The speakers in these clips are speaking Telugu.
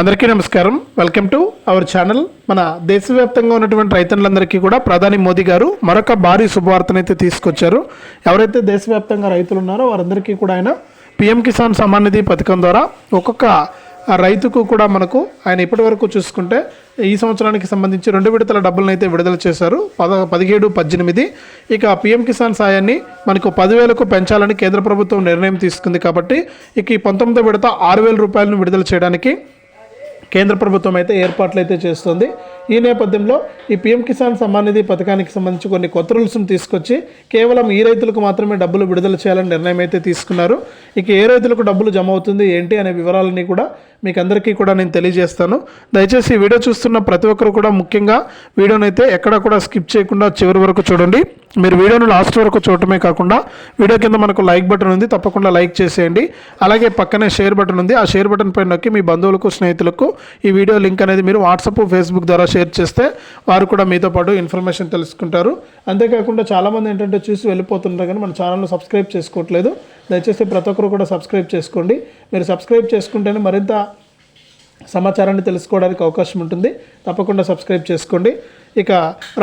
అందరికీ నమస్కారం. వెల్కమ్ టు అవర్ ఛానల్ మన దేశవ్యాప్తంగా ఉన్నటువంటి రైతులందరికీ కూడా ప్రధాని మోదీ గారు మరొక భారీ శుభవార్తనైతే తీసుకొచ్చారు. ఎవరైతే దేశవ్యాప్తంగా రైతులు ఉన్నారో వారందరికీ కూడా ఆయన పిఎం కిసాన్ సమ్మాన్ నిధి పథకం ద్వారా ఒక్కొక్క రైతుకు కూడా మనకు ఆయన ఇప్పటి వరకు చూసుకుంటే ఈ సంవత్సరానికి సంబంధించి రెండు విడతల డబ్బులను అయితే విడుదల చేశారు. పద పదిహేడు పద్దెనిమిది. ఇక పిఎం కిసాన్ సాయాన్ని మనకు పదివేలకు పెంచాలని కేంద్ర ప్రభుత్వం నిర్ణయం తీసుకుంది కాబట్టి ఇక ఈ పంతొమ్మిదో విడత ఆరు వేల రూపాయలను విడుదల చేయడానికి కేంద్ర ప్రభుత్వం అయితే ఏర్పాట్లు అయితే చేస్తుంది. ఈ నేపథ్యంలో ఈ పీఎం కిసాన్ సమ్మాన్ నిధి పథకానికి సంబంధించి కొన్ని కొత్త రూల్స్ను తీసుకొచ్చి కేవలం ఈ రైతులకు మాత్రమే డబ్బులు విడుదల చేయాలని నిర్ణయం అయితే తీసుకున్నారు. ఇక ఏ రైతులకు డబ్బులు జమ అవుతుంది ఏంటి అనే వివరాలన్నీ కూడా మీకు అందరికీ కూడా నేను తెలియజేస్తాను. దయచేసి ఈ వీడియో చూస్తున్న ప్రతి ఒక్కరు కూడా ముఖ్యంగా వీడియోని అయితే ఎక్కడ కూడా స్కిప్ చేయకుండా చివరి వరకు చూడండి. మీరు వీడియోను లాస్ట్ వరకు చూడటమే కాకుండా వీడియో కింద మనకు లైక్ బటన్ ఉంది తప్పకుండా లైక్ చేసేయండి. అలాగే పక్కనే షేర్ బటన్ ఉంది. ఆ షేర్ బటన్ పైన నొక్కి మీ బంధువులకు స్నేహితులకు ఈ వీడియో లింక్ అనేది మీరు వాట్సాప్ ఫేస్బుక్ ద్వారా షేర్ చేస్తే వారు కూడా మీతో పాటు ఇన్ఫర్మేషన్ తెలుసుకుంటారు. అంతేకాకుండా చాలామంది ఏంటంటే చూసి వెళ్ళిపోతుంటారు కానీ మన ఛానల్ను సబ్స్క్రైబ్ చేసుకోవట్లేదు. దయచేసి ప్రతి ఒక్కరు కూడా సబ్స్క్రైబ్ చేసుకోండి. మీరు సబ్స్క్రైబ్ చేసుకుంటేనే మరింత సమాచారాన్ని తెలుసుకోవడానికి అవకాశం ఉంటుంది. తప్పకుండా సబ్స్క్రైబ్ చేసుకోండి. ఇక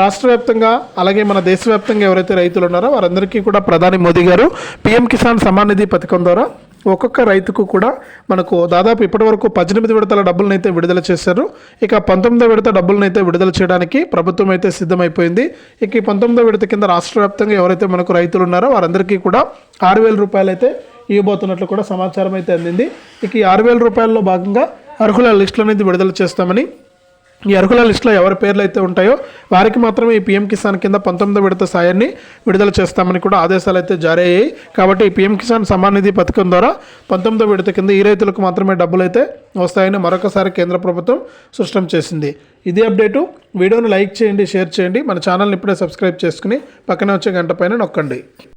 రాష్ట్ర వ్యాప్తంగా అలాగే మన దేశవ్యాప్తంగా ఎవరైతే రైతులు ఉన్నారో వారందరికీ కూడా ప్రధాని మోదీ గారు పీఎం కిసాన్ సమాన్ నిధి పథకం ద్వారా ఒక్కొక్క రైతుకు కూడా మనకు దాదాపు ఇప్పటివరకు పద్దెనిమిది విడతల డబ్బులను అయితే విడుదల చేశారు. ఇక పంతొమ్మిదో విడత డబ్బులను అయితే విడుదల చేయడానికి ప్రభుత్వం అయితే సిద్ధమైపోయింది. ఇక ఈ పంతొమ్మిదో విడత కింద రాష్ట్ర వ్యాప్తంగా ఎవరైతే మనకు రైతులు ఉన్నారో వారందరికీ కూడా ఆరు వేల రూపాయలు అయితే ఇవ్వబోతున్నట్లు కూడా సమాచారం అయితే అందింది. ఇక ఈ ఆరు వేల రూపాయల్లో భాగంగా అర్హుల లిస్టులు అనేది విడుదల చేస్తామని ఈ అర్హుల లిస్టులో ఎవరి పేర్లు అయితే ఉంటాయో వారికి మాత్రమే ఈ పీఎం కిసాన్ కింద పంతొమ్మిదో విడత సాయాన్ని విడుదల చేస్తామని కూడా ఆదేశాలు అయితే జారీ అయ్యాయి. కాబట్టి ఈ పీఎం కిసాన్ సమ్మాన్ నిధి పథకం ద్వారా పంతొమ్మిదో విడత కింద ఈ రైతులకు మాత్రమే డబ్బులు అయితే వస్తాయని మరొకసారి కేంద్ర ప్రభుత్వం స్పష్టం చేసింది. ఇదే అప్డేటు. వీడియోను లైక్ చేయండి షేర్ చేయండి. మన ఛానల్ని ఇప్పుడే సబ్స్క్రైబ్ చేసుకుని పక్కనే వచ్చే గంట పైన నొక్కండి.